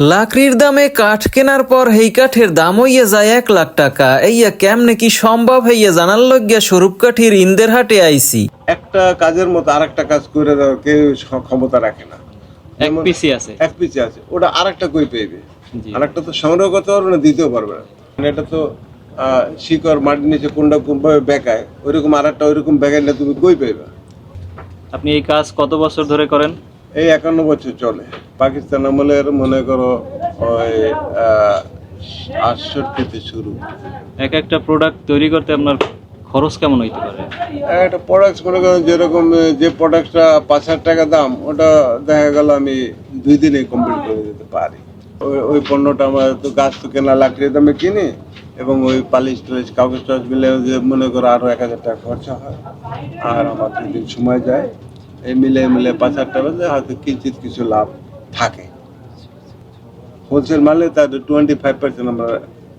লাকড়ির দামে কাঠ কেনার পর হেই কাঠের দাম হইয়া যায় এক লাখ টাকা। এইয়া কেমনে কি সম্ভব? হইয়া জানার লগ্যা স্বরূপ কাঠির ইন্দের হাটে আইসি। একটা কাজের মতো আরেকটা কাজ করে দেওয়ার কেউ ক্ষমতা রাখে না। এক পিসি আছে। এক পিছে আছে। ওটা আরেকটা কই পেয়েবে? জি। আরেকটা তো সংগ্রহ করতে পারবে না দিতেও পারবে না। মানে এটা তো আহ, শিকড় মাটির নিচে কোনটা কোনভাবে বেকায় ওইরকম আরেকটা ওইরকম বেকায় না তুমি কই পেবে আপনি এই কাজ কত বছর ধরে করেন? এই একান্ন বছর চলে। পাকিস্তান আমলের মনে করো ওই আটষট্টিতে শুরু। এক একটা প্রোডাক্ট তৈরি করতে আপনার খরচ কেমন হইতে পারে? একটা প্রোডাক্ট মনে করেন যেরকম যে প্রোডাক্টটা পাঁচ হাজার টাকা দাম ওটা দেখা গেল আমি দুই দিনে কমপ্লিট করে দিতে পারি। ওই ওই পণ্যটা আমার তো গাছ তো কেনা লাকড়ির দামে কিনি এবং ওই পালিশ টালিশ কাগজ টাগজ মিলে মনে করো আরও এক হাজার টাকা খরচা হয়। আর আমার দুই দিন সময় যায়। মিলে মিলে পাঁচ হাজার টাকা হয়তো কিঞ্চিত কিছু লাভ থাকে। হোলসেল মালে তার টোয়েন্টি ফাইভ পার্সেন্ট আমরা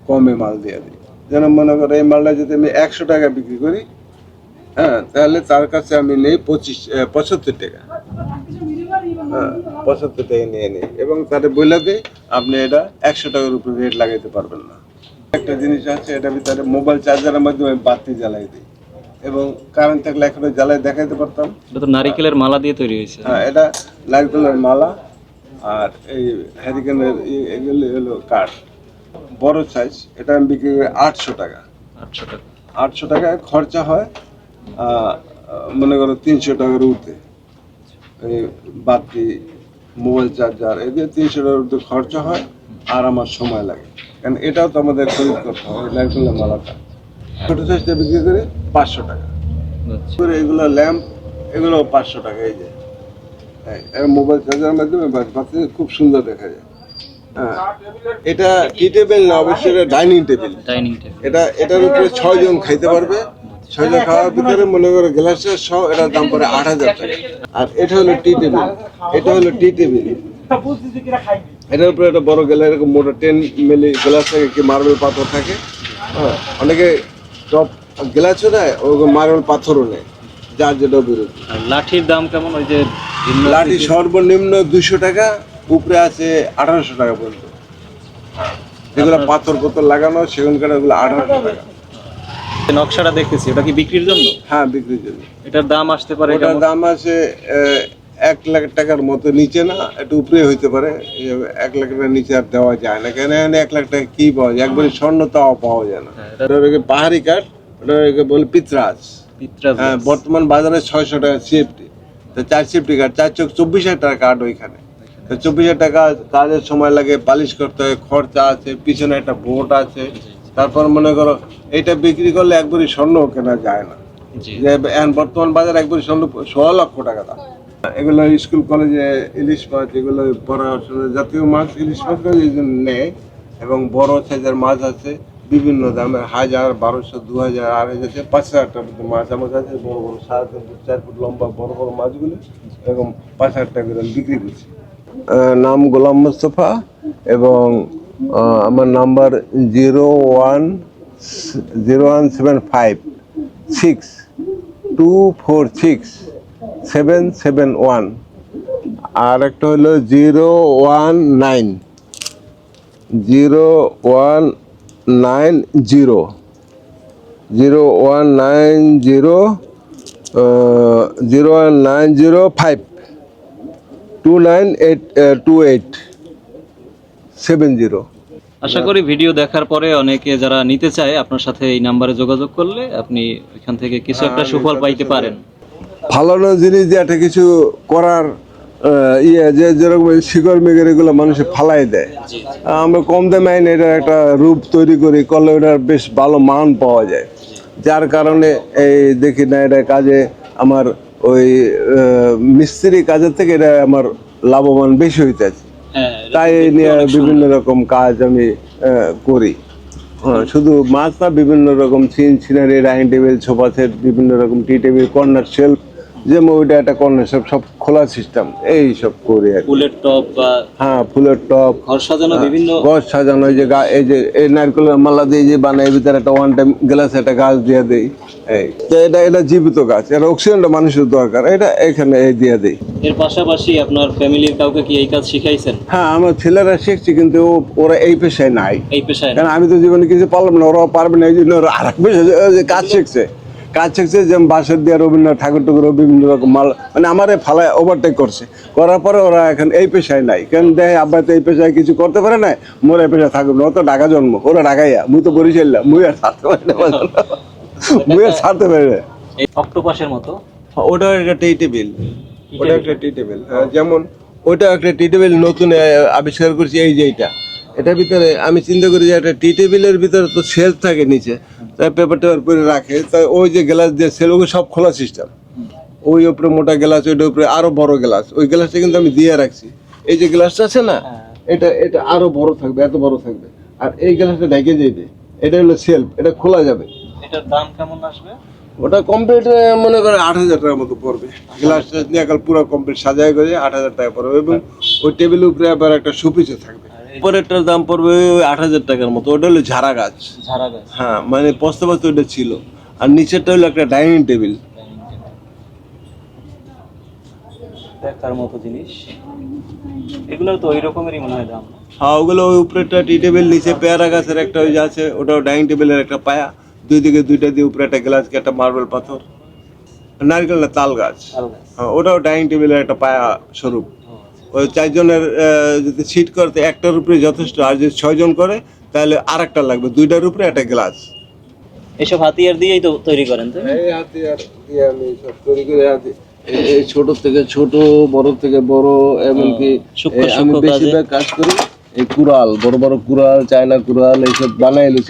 কমে মাল দিয়ে দিই। যেন মনে করো এই মালটা যদি আমি একশো টাকা বিক্রি করি হ্যাঁ তাহলে তার কাছে আমি নেই পঁচিশ পঁচাত্তর টাকা। হ্যাঁ পঁচাত্তর টাকা নিয়ে নিই। এবং তাতে বলে দিই, আপনি এটা একশো টাকার উপরে রেট লাগাইতে পারবেন না। একটা জিনিস আছে, এটা ভিতরে মোবাইল চার্জারের মাধ্যমে বাতি জ্বালাই দিই। এবং কারেন্ট থাকলে এখনও জ্বালাই দেখাইতে পারতাম। এটা তো নারিকেলের মালা দিয়ে তৈরি হয়েছে। হ্যাঁ এটা নারকেলের মালা আর এই হ্যারিকেনের এগুলো হলো কাঠ। বড় সাইজ এটা আমি বিক্রি করি আটশো টাকা। আটশো টাকা। আটশো টাকায় খরচা হয় মনে করো তিনশো টাকার উঠতে এই বাতি মোবাইল চার্জার এদের তিনশো টাকার উঠতে খরচা হয় আর আমার সময় লাগে। কারণ এটাও তো আমাদের খরিদ করতে ওই নারকেলের মালাটা। ছোটো সাইজটা বিক্রি করি পাঁচশো টাকা। আচ্ছা। এগুলো ল্যাম্প এগুলো পাঁচশো টাকা এই যে। হ্যাঁ, মোবাইল চার্জারের মাধ্যমে বাচ্চাদের খুব সুন্দর দেখা যায়। হ্যাঁ এটা টি টেবিল না অবশ্যই এটা ডাইনিং টেবিল। Dining table. এটা এটার উপরে ছয় জন খাইতে পারবে। ছয় জন খাওয়ার ভিতরে মনে করো গ্লাসের সহ এটার দাম পড়ে আট হাজার টাকা। আর এটা হলো টি টেবিল। এটা হলো টি টেবিল। এটার উপরে একটা বড় গেলে এরকম মোটা টেন মিলি গ্লাস থাকে কি মার্বেল পাথর থাকে। হ্যাঁ অনেকে টপ গ্লাসও নেয় ওরকম মার্বেল পাথরও নেয় যার যেটা বিরোধী লাঠির দাম কেমন? ওই যে লাঠি সর্বনিম্ন দুশো টাকা উপরে আছে আঠারোশো টাকা পর্যন্ত। যেগুলো পাথর পাথর লাগানো সেগুন কাঠা ওগুলো আঠারোশো টাকা। নকশাটা দেখতেছি ওটা কি বিক্রির জন্য? হ্যাঁ বিক্রির জন্য। এটার দাম আসতে পারে ওটার দাম আছে এক লাখ টাকার মতো নিচে না একটু উপরে হইতে পারে। এক লাখ টাকার নিচে আর দেওয়া যায় না। কেন এখানে এক লাখ টাকা কি পাওয়া যায়? একবারে স্বর্ণ তাও পাওয়া যায় না। হ্যাঁ, ওটা হলো পাহাড়ি কাঠ? ওটা হলো বলে পিতরাজ? পিত্রা হ্যাঁ বর্তমান বাজারে ছয়শো টাকা সিএফটি তো চার সিএফটি কাঠ চার চোখ চব্বিশ হাজার টাকা কাঠ ওইখানে। তো চব্বিশ হাজার টাকা কাজের সময় লাগে পালিশ করতে হয় খরচা আছে পিছনে একটা বোট আছে। তারপর মনে করো এটা বিক্রি করলে একবারই স্বর্ণ কেনা যায় না। যে বর্তমান বাজার একবারই স্বর্ণ ষোলো লক্ষ টাকা দাম। এগুলো স্কুল, কলেজে ইলিশ মাছ, এগুলো পড়াশোনা জাতীয় মাছ, ইলিশ মাছ এই জন্য নেয় এবং বড় সাইজের মাছ আছে, বিভিন্ন দামের, হাজার, বারোশো দু হাজার আড়াই হাজার পাঁচ হাজার টাকা মাছ আমার কাছে বড় বড় সাড়ে তিন ফুট চার ফুট লম্বা, বড় বড় মাছগুলো এরকম পাঁচ হাজার টাকা করে বিক্রি করছি। নাম গোলাম মোস্তফা এবং আমার number zero one zero one seven five six two four six. Seven seven one আর একটা হলো zero one nine zero one nine zero zero one nine zero zero one nine zero five two nine eight two eight seven zero আশা করি video দেখার পরে অনেকে যারা নিতে চায় আপনার সাথে এই নাম্বারে যোগাযোগ করলে আপনি এখান থেকে কিছু একটা সুফল পাইতে পারেন। ফালানো জিনিস দিয়ে একটা কিছু করার ইয়ে যে যেরকম শিকড় মেঘের এগুলো মানুষে ফালাই দেয়। আমরা কম দামে আইনে এটা একটা রূপ তৈরি করি করলে ওটার বেশ ভালো মান পাওয়া যায়। যার কারণে এই দেখি না এটা কাজে আমার ওই মিস্ত্রি কাজের থেকে এটা আমার লাভবান বেশি হইতেছে। হ্যাঁ তাই এই নিয়ে বিভিন্ন রকম কাজ আমি করি। হ্যাঁ, শুধু মাছ না বিভিন্ন রকম scene scenery dining table sofa set বিভিন্ন রকম টি টেবিল কর্নার শেলফ যেমন ওইটা একটা কর্নার সব সব খোলা সিস্টেম এই সব করি আর ফুলের টপ বা হ্যাঁ ফুলের টপ ঘর সাজানো বিভিন্ন গছ সাজানো এই যে এই যে এই নারকেলের মালা দিয়ে যে এর ভিতরে একটা ওয়ান টাইম গ্লাস একটা গাছ দিয়ে দেই এই। তো এটা এটা জীবিত গাছ এটা অক্সিজেনটা মানুষের দরকার এটা এখানে এই দিয়ে দেই। এর পাশাপাশি আপনার ফ্যামিলির কাউকে কি এই কাজ শিখাইছেন? হ্যাঁ আমার ছেলেরা শিখছে কিন্তু ওরা এই পেশায় নাই। এই পেশায় কারণ আমি তো জীবনে কিছু পারলাম না ওরা পারবে না এই জন্য ওরা আর পেশায় যে- যে কাজ শিখছে। কাজ শিখছে যেমন বাঁশের দিয়ে রবীন্দ্রনাথ ঠাকুর টুকুর বিভিন্ন রকম মাল মানে আমারে ফালায় ওভারটেক করছে। করার পরে ওরা এখন এই পেশায় নাই। কারণ দেখে আব্বা তো এই পেশায় কিছু করতে পারে না মোর এই পেশায় থাকবে না। ও তো ঢাকা জন্ম ওরা ঢাকাইয়া মুই তো বরিশাল্লা মুই আর ছাড়তে পারি না মুই আর ছাড়তে পারি না। অক্টোপাসের মতো? ওটা একটা টি টেবিল। ওটা একটা টি টেবিল। যেমন ওটা একটা টি টেবিল নতুন আবিষ্কার করছি এই যে এইটা। এটার ভিতরে আমি চিন্তা করি যে একটা টি টেবিলের ভিতরে তো সেলফ থাকে নিচে। তাই পেপার টেপার করে রাখে। তাই ওই যে গ্লাস দিয়ে সেল ওগুলো সব খোলা সিস্টেম ওই উপরে মোটা গ্লাস ওইটার উপরে আরও বড় গ্লাস ওই গ্লাসটা কিন্তু আমি দিয়ে রাখছি। এই যে গ্লাসটা আছে না এটা এটা আরও বড় থাকবে এত বড় থাকবে। আর এই গ্লাসটা ঢেকে যেতে এটা হলো সেলফ এটা খোলা যাবে। এটার দাম কেমন আসবে? ওটা কমপ্লিট মনে করে আট হাজার টাকার মতো পড়বে। গ্লাসটা নিয়ে পুরো কমপ্লিট সাজাই করে আট হাজার টাকা পড়বে। এবং ওই টেবিলের উপরে আবার একটা সুপিসও থাকবে। পরেরটার দাম পড়বে ওই আট হাজার টাকার মতো। ওটা হলো ঝাড়া গাছ। ঝাড়া গাছ। হ্যাঁ মানে পস্তে পস্তে ওটা ছিল। আর নিচেরটা হলো একটা ডাইনিং টেবিল। দেখার মতো জিনিস। এগুলো তো ওই রকমেরই মনে হয় দাম। হ্যাঁ ওগুলো ওই উপরেরটা টি টেবিল নিচে পেয়ারা গাছের একটা ওই আছে ওটাও ডাইনিং টেবিলের একটা পায়া। দুই দিকে দুইটা দিয়ে উপরে একটা গ্লাস একটা মার্বেল পাথর। নারকেল না তাল গাছ। তাল গাছ। হ্যাঁ ওটাও ডাইনিং টেবিলের একটা পায়া স্বরূপ। ওই চারজনের যদি সিট করতে একটার উপরে যথেষ্ট আর যদি ছয়জন করে তাহলে আর একটা লাগবে। দুইটার উপরে একটা গ্লাস এসব হাতিয়ার দিয়েই তো তৈরি করেন তাই না? এই হাতিয়ার দিয়ে আমি সব তৈরি করে। হাতি এই- ছোট থেকে ছোট বড় থেকে বড় এমনকি আমি বেশিরভাগ কাজ করি এই কুড়াল বড় বড় কুড়াল চায়না কুড়াল এইসব বানাই লুছি